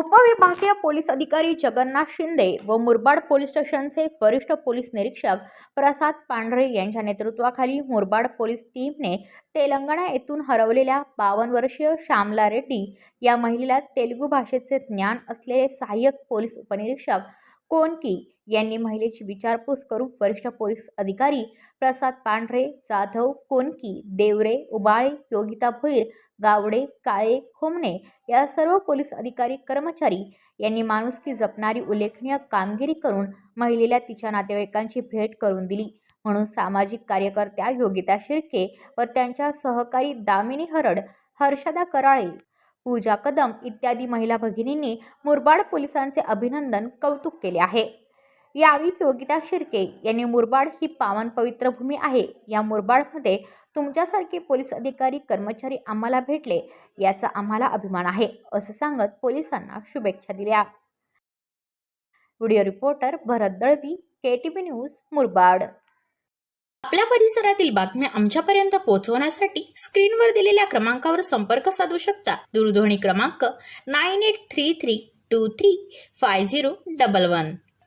उपविभागीय पोलीस अधिकारी जगन्नाथ शिंदे व मुरबाड पोलीस स्टेशनचे वरिष्ठ पोलीस निरीक्षक प्रसाद पांढरे यांच्या नेतृत्वाखाली मुरबाड पोलीस टीमने तेलंगणा येथून हरवलेल्या बावन्न वर्षीय श्यामला रेड्डी या महिलेला तेलुगू भाषेचे ज्ञान असलेले सहाय्यक पोलीस उपनिरीक्षक कोनकी यांनी महिलेची विचारपूस करून वरिष्ठ पोलीस अधिकारी प्रसाद पांढरे जाधव कोनकी देवरे उबाळे योगिता भोईर गावडे काळे खोमणे या सर्व पोलीस अधिकारी कर्मचारी यांनी माणुसकी जपणारी उल्लेखनीय कामगिरी करून महिलेला तिच्या नातेवाईकांची भेट करून दिली. म्हणून सामाजिक कार्यकर्त्या योगिता शिर्के व त्यांच्या सहकारी दामिनी हरड हर्षदा कराळे पूजा कदम इत्यादी महिला भगिनींनी मुरबाड पोलिसांचे अभिनंदन कौतुक केले आहे. यावेळी योगिता शिर्के यांनी मुरबाड ही पावन पवित्र भूमी आहे. या मुरबाडमध्ये तुमच्यासारखे पोलीस अधिकारी कर्मचारी आम्हाला भेटले याचा आम्हाला अभिमान आहे असं सांगत पोलिसांना शुभेच्छा दिल्या. Video reporter Bharat Dalvi K T news Murbad. आपल्या परिसरातील बातम्या आमच्यापर्यंत पोहोचवण्यासाठी स्क्रीनवर दिलेल्या क्रमांकावर संपर्क साधू शकता. दूरध्वनी क्रमांक nine eight three three two three five zero double one.